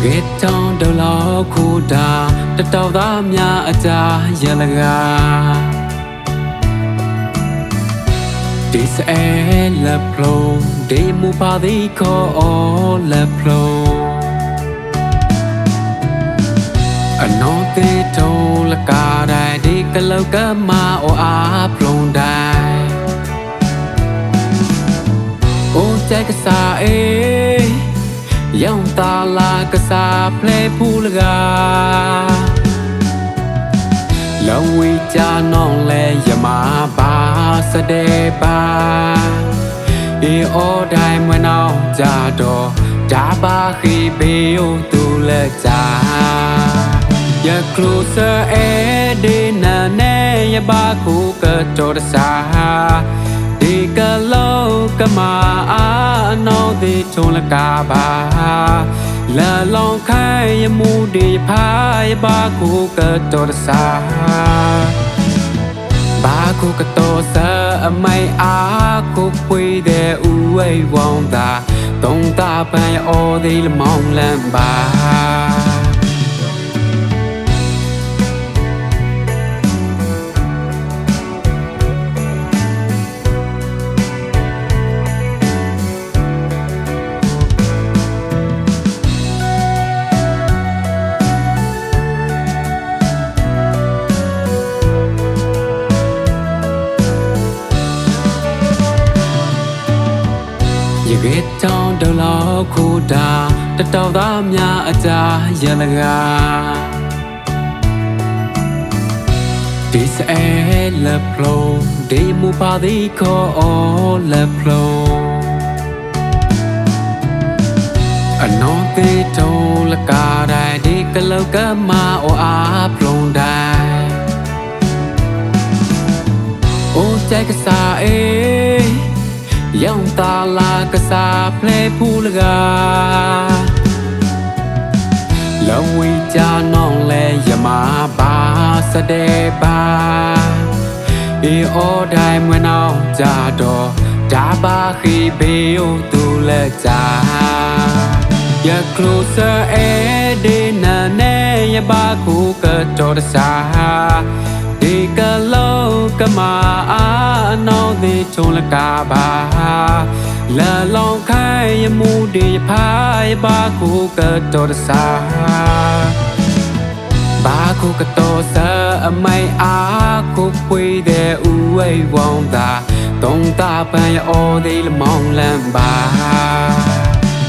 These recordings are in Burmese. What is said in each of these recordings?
ရခဲ့တောင်းတလောက်ခူတာတတောက်သားများအကြာရလကားဒီစအဲလက်ဖလုံးဒီမူပါသည်ခေါ်အော်လက်ဖလုံးအနောတေထုံးလကားတိုင်းဒီကလောက်ကမအိုအားဖလုံးတိုင်းအိုကြိုက်ကစားအေးရောင်တာလာ ကစားဖလဲဖူးလကားလောင်ဝီချာနောင်းလဲယမပါစတဲ့ပါအေအော်တိုင်းမနောင်းကြတော့ဒါပါခိဘေယိုတူလက်ကြ You're closer every night ရပါခုကတော်တစားဒီကလောကမာအာနောဒီထုံးလကားပါ လာလောင်ခိုင်ရမှုဒီဖာရပါခုကတော်တစားဘာခုကတော်စအမိုင်အားခုပွေတဲ့ဥဝဲဝေါင်းတာတုံးတာပန်အော်ဒီလမောင်းလန်ပါ ရခဲ့တောင်းတလောက်ခူတာတတောက်သားများအကြာရလကားဒီစအဲလက်ဖလုံးဒီမူပါသည်ခေါ်အော်လက်ဖလုံးအနောတေထုံးလကားတိုင်းဒီကလောက်ကမအိုအားဖလုံးတိုင်းအိုကြိုက်ကစားအေး ရောင်တာလာကစားဖလဲဖူးလကားလောင်ဝီချာနောင်းလဲယမပါစတဲ့ပါအေအော်တိုင်းမနောင်းကြတော့ဒါပါခိဘေယိုတူလက်ကြ You're closer every night ရပါခုကတော်တစားဒီကလောကမာ အာနောဒီထုံးလကားပါလာလောင်ခိုင်ရမှုဒီဖာရပါခုကတော်တစားဘာခုကတော်စအမိုင်အားခုပွေတဲ့ဥဝဲဝေါင်းတာတုံးတာပန်အော်ဒီလမောင်းလန်ပါ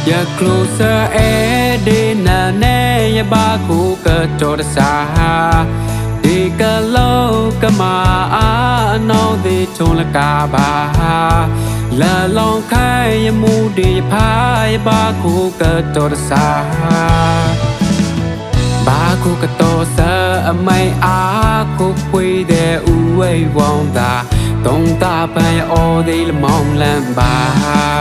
You're closer every night ရပါခုကတော်တစားဒီကလောကမာအာ နောဒီထုံးလကားပါလာလောင်ခိုင်ရမှုဒီဖာရပါခုကတော်တစားဘာခုကတော်စအမိုင်အားခုပွေတဲ့ဥဝဲဝေါင်းတာတုံးတာပန်အော်ဒီလမောင်းလန်ပါ